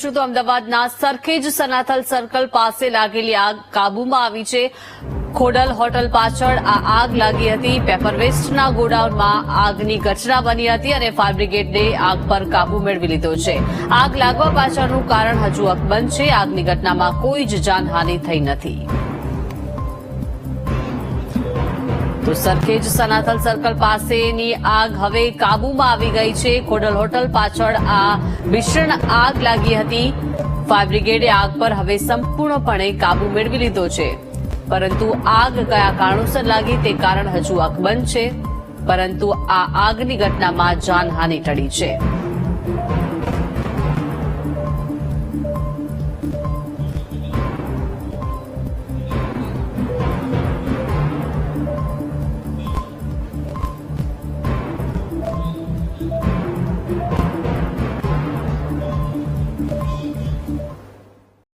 કરીશું તો અમદાવાદના સરખેજ સનાથલ સર્કલ પાસે લાગેલી આગ કાબૂમાં આવી છે. ખોડલ હોટલ પાછળ આ આગ લાગી હતી. પેપર વેસ્ટના ગોડાઉનમાં આગની ઘટના બની હતી અને ફાયર બ્રિગેડે આગ પર કાબુ મેળવી લીધો છે. આગ લાગવા પાછળનું કારણ હજુ અકબંધ છે. આગની ઘટનામાં કોઈ જ જાનહાનિ થઈ નથી. તો સરખેજ સનાથલ સર્કલ પાસેની આગ હવે કાબૂમાં આવી ગઈ છે. કોડલ હોટલ પાછળ આ ભીષણ આગ લાગી હતી. ફાયર બ્રિગેડે આગ પર હવે સંપૂર્ણપણે કાબુ મેળવી લીધો છે. પરંતુ આગ કયા કારણોસર લાગી તે કારણ હજુ અકબંધ છે. પરંતુ આ આગની ઘટનામાં જાનહાનિ ટળી છે.